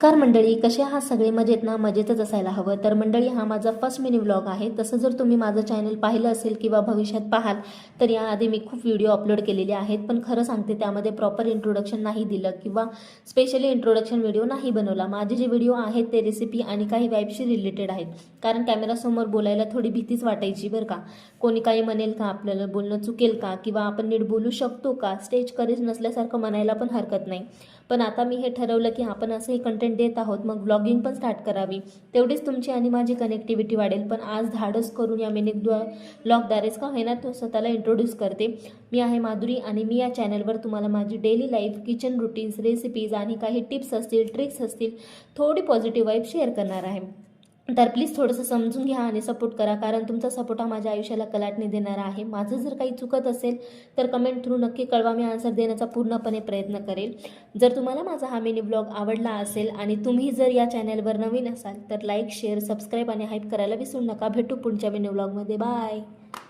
Car मंडळी कसे आहात सगळे? मजेत ना? मजेतच असायला हवं. तर मंडळी हा माझा फर्स्ट मिनी व्लॉग आहे. तसं जर तुम्ही माझं चॅनल पाहिलं असेल किंवा भविष्यात पाहाल तर याआधी मी खूप व्हिडिओ अपलोड केलेले आहेत. पण खरं सांगते त्यामध्ये प्रॉपर इंट्रोडक्शन नाही दिलं किंवा स्पेशली इंट्रोडक्शन व्हिडिओ नाही बनवला. माझे जे व्हिडिओ आहेत ते रेसिपी आणि काही वाईबशी रिलेटेड आहेत. कारण कॅमेरासमोर बोलायला थोडी भीतीच वाटायची बरं का. कोणी काही म्हणेल का? आपल्याला बोलणं चुकेल का? किंवा आपण नीट बोलू शकतो का? स्टेज करेज नसल्यासारखं म्हणायला पण हरकत नाही. पण आता मी हे ठरवलं की आपण असं हे कंटेंट देत आहोत मग ब्लॉगिंग पण स्टार्ट करावी. तेवढीच तुमची आणि माझी कनेक्टिव्हिटी वाढेल. पण आज धाडस करून या मिनिट ब्लॉगद्वारेच का होईना तो स्वतःला इंट्रोड्यूस करते. मी आहे माधुरी आणि मी या चॅनलवर तुम्हाला माझी daily life kitchen routines recipes आणि काही टिप्स असतील ट्रिक्स असतील थोडी पॉझिटिव्ह वाईब शेअर करणार आहे. तर प्लीज थोडंसं समजून घ्या आणि सपोर्ट करा कारण तुमचा सपोर्ट हा माझ्या आयुष्याला कलाटणी देणारा आहे. माझं जर काही चुकत असेल तर कमेंट थ्रू नक्की कळवा. मी आन्सर देण्याचा पूर्णपणे प्रयत्न करेल. जर तुम्हाला माझा हा मिनी ब्लॉग आवडला असेल आणि तुम्ही जर या चॅनलवर नवीन असाल तर लाईक शेअर सबस्क्राईब आणि हाईप करायला विसरू नका. भेटू पुढच्या मिनी ब्लॉगमध्ये बाय